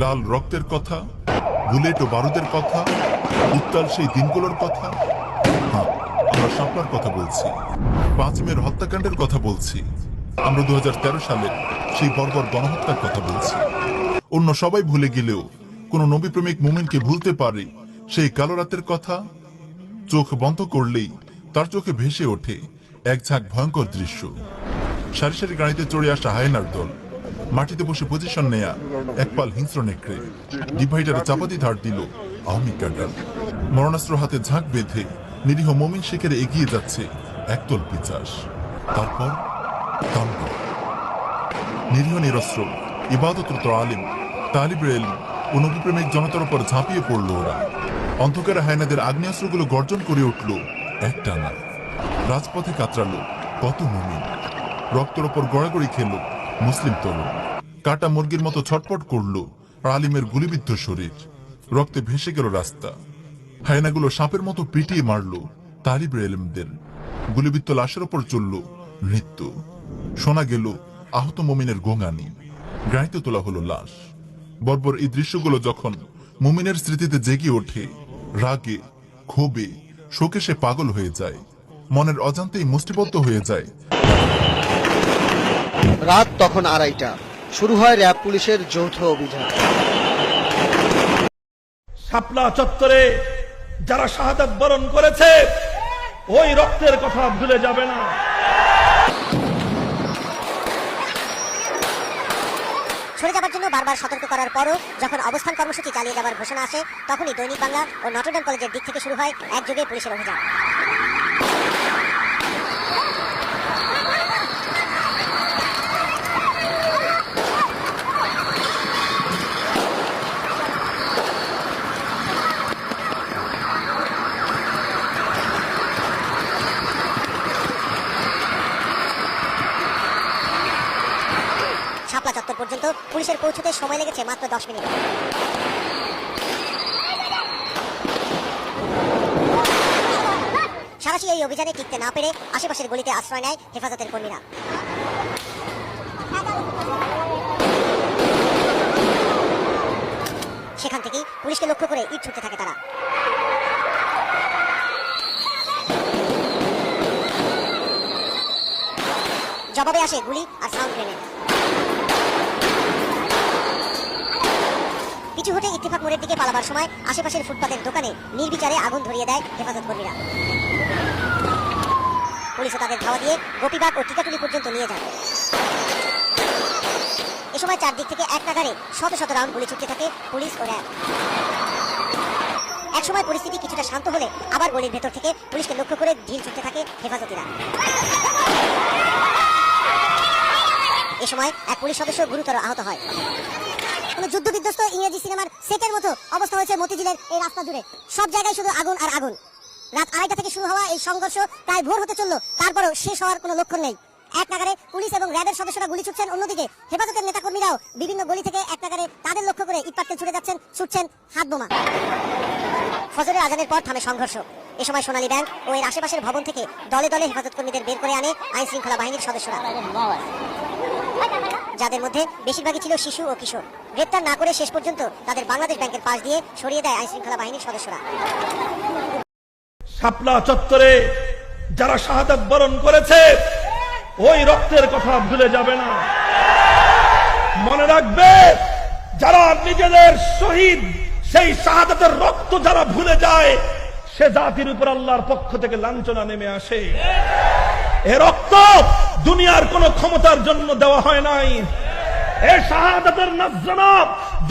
লাল রক্তের কথা, বুলেট ও বারুদের কথা, উত্তাল সেই দিনগুলোর কথা। হ্যাঁ আমরা শাপলার কথা বলছি। পাঁচ মেয়ের হত্যাকাণ্ডের কথা বলছি। আমরা দু সালের সেই বর্বর গণহত্যার কথা বলছি। অন্য সবাই ভুলে গেলেও কোন নবী প্রেমিক মুমিনকে ভুলতে পারে সেই কালো রাতের কথা। চোখ বন্ধ করলেই তার চোখে ভেসে ওঠে এক ঝাঁক ভয়ঙ্কর দৃশ্য। সারি সারি গাড়িতে চড়ে আসা হায়নার দল। মাটিতে বসে পজিশন নেয়া এক পাল হিংস্র নেকড়ে। ডিভাইডারে চাপাতি ধার দিল আওয়ামী ক্যাডার। মরণাস্ত্র হাতে ঝাঁক বেঁধে নিরীহ মমিন শেখের এগিয়ে যাচ্ছে একদল পিচাস। তারপর নিরীহ নিরস্ত্র, ইবাদতরত আলিম, তালিবের ও নবীপ্রেমিক জনতার উপর ঝাঁপিয়ে পড়ল ওরা। অন্ধকারে হায়নাদের আগ্নেয়াস্ত্রগুলো গর্জন করে উঠল একটানা রাজপথে কাতরালো কত মমিন। রক্তের ওপর গড়াগড়ি খেল মুসলিম তরুণ। কাটা মুরগির মতো ছটপট করল আলিমের গুলিবিদ্ধ শরীর। রক্তে ভেসে গেল রাস্তা। হায়নাগুলো সাপের মতো পিটিয়ে মারলো তালিবের এলমদের। গুলিবিদ্ধ লাশের ওপর চলল নৃত্য। শোনা গেল আহত মমিনের গোঙানি। গাড়িতে তোলা হলো লাশ। বর্বর এই দৃশ্যগুলো যখন মুমিনের স্মৃতিতে জেগে ওঠে, রাগে, ক্ষোভে, শোকে সে পাগল হয়ে যায়। মনের অজান্তেই মুষ্টিবদ্ধ হয়ে যায়। রাত তখন আড়াইটা। শুরু হয় র্যাব পুলিশের যৌথ অভিযান। শাপলা চত্বরে যারা শাহাদাত বরণ করেছে ওই রক্তের কথা ভুলে যাবে না। সরে যাবার জন্য বারবার সতর্ক করার পরও যখন অবস্থান কর্মসূচি চালিয়ে যাবার ঘোষণা আসে তখনই দৈনিক বাংলা ও নটরডেম কলেজের দিক থেকে শুরু হয় একযোগে পুলিশের অভিযান। শাপলা চত্বর পর্যন্ত পুলিশের পৌঁছতে সময় লেগেছে মাত্র দশ মিনিট। সারাশি এই অভিযানে টিকতে না পেরে আশেপাশের গলিতে আশ্রয় নেয় হেফাজতের কর্মীরা। সেখান থেকেই পুলিশকে লক্ষ্য করে ইট ছুটতে থাকে তারা। জবাবে আসে গুলি আর সাউন্ড গ্রেনেড। পিছু হটে ইত্তেফাক মোড়ের দিকে পালাবার সময় আশেপাশের ফুটপাতের দোকানে নির্বিচারে আগুন ধরিয়ে দেয় হেফাজত কর্মীরা পুলিশও তাদের ধাওয়া দিয়ে গোপীবাগ ও টিকাটুলি পর্যন্ত নিয়ে যায়। এ সময় চারদিক থেকে এক নাগারে শত শত রাউন্ড গুলি ছুটতে থাকে পুলিশ ও র্যাব। একসময় পরিস্থিতি কিছুটা শান্ত হলে আবার গলির ভেতর থেকে পুলিশকে লক্ষ্য করে ঢিল ছুটতে থাকে হেফাজতিরা। এ সময় এক পুলিশ সদস্য গুরুতর আহত হয়। কোনো যুদ্ধ বিধ্বস্ত ইংরেজি সিনেমার সেটের মতো অবস্থা হয়েছে মতিঝিলের এই রাস্তা জুড়ে। সব জায়গায় শুধু আগুন আর আগুন। রাত আড়াইটা থেকে শুরু হওয়া এই সংঘর্ষ প্রায় ভোর হতে চলল, তারপরেও শেষ হওয়ার কোনো লক্ষণ নেই। এক নাগারে পুলিশ এবং র্যাবের সদস্যরা গুলি ছুটছেন, অন্যদিকে হেফাজতের নেতাকর্মীরাও বিভিন্ন গলি থেকে এক নাগারে তাদের লক্ষ্য করে ইটপাটকেল ছুটে যাচ্ছেন, ছুটছেন হাত বোমা। ফজরের আজানের পর থামে সংঘর্ষ। এ সময় সোনালী ব্যাংক ও এর আশেপাশের ভবন থেকে দলে দলে হেফাজত কর্মীদের বের করে আনে আইন শৃঙ্খলা বাহিনীর সদস্যরা। যাদের মধ্যে বেশিরভাগই ছিল শিশু ও কিশোর। গ্রেপ্তার না করে শেষ পর্যন্ত তাদের বাংলাদেশ ব্যাংকের পাশ দিয়ে সরিয়ে দেয় আইন শৃঙ্খলা বাহিনীর সদস্যরা। শাপলা চত্বরে যারা শাহাদাত বরণ করেছে, ওই রক্তের কথা ভুলে যাবে না। মনে রাখবে, যারা নিজেদের শহীদ, সেই শাহাদাতের রক্ত যারা ভুলে যায়, সে জাতির উপর আল্লাহর পক্ষ থেকে লাঞ্ছনা নেমে আসে। এ রক্ত দুনিয়ার কোন ক্ষমতার জন্য দেওয়া হয় নাই। এ শাহাদাতের নজরানা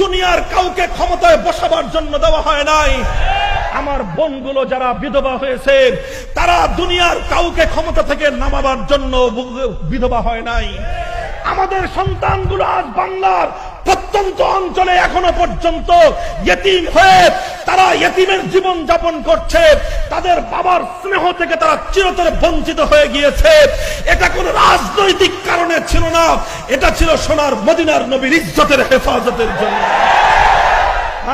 দুনিয়ার কাউকে ক্ষমতায় বসাবার জন্য দেওয়া হয় নাই। আমার বোনগুলো যারা বিধবা হয়েছে, তারা দুনিয়ার কাউকে ক্ষমতা থেকে নামাবার জন্য বিধবা হয় নাই। আমাদের সন্তানগুলো আজ বাংলার প্রত্যন্ত অঞ্চলে এখনও পর্যন্ত হয়ে তারা ইয়েতিমের জীবন যাপন করছে। তাদের বাবার স্নেহ থেকে তারা চিরতরে বঞ্চিত হয়ে গিয়েছে। এটা কোনো রাজনৈতিক কারণে ছিল না। এটা ছিল সোনার মদিনার নবীর ইজ্জতের হেফাজতের জন্য।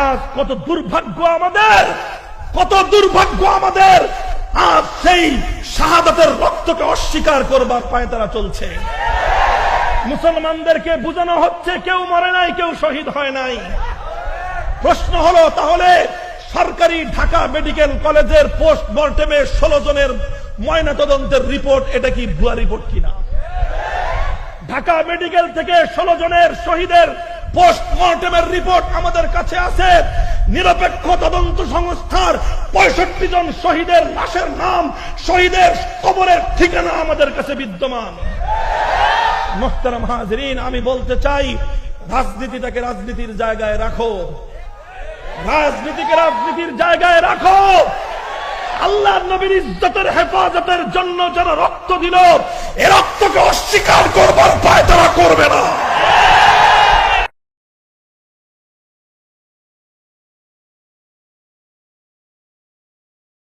আজ কত দুর্ভাগ্য আমাদের! কত দুর্ভাগ্য আমাদের! আজ সেই শাহাদাতের রক্তকে অস্বীকার করবার পায়ে তারা চলছে। মুসলমানদেরকে বোঝানো হচ্ছে কেউ মরে নাই, কেউ শহীদ হয় নাই। প্রশ্ন হলো, তাহলে সরকারি ঢাকা মেডিকেল কলেজের পোস্টমর্টেমে ষোলো জনের ময়না তদন্তের রিপোর্ট, এটা কি ভুয়া রিপোর্ট কিনা? ঢাকা মেডিকেল থেকে ষোলো জনের শহীদের পোস্টমর্টেমের রিপোর্ট আমাদের কাছে আছে। নিরপেক্ষ তদন্ত সংস্থার পঁয়ষট্টি জন শহীদের লাশের নাম, শহীদের কবরের ঠিকানা আমাদের কাছে বিদ্যমান। মোহতারাম হাজরিন, আমি বলতে চাই, রাজনীতিটাকে রাজনীতির জায়গায় রাখো। রাজনীতিকে রাজনীতির জায়গায় রাখো। আল্লাহ নবীর ইজ্জতের হেফাজতের জন্য যারা রক্ত দিল, এ রক্তকে অস্বীকার না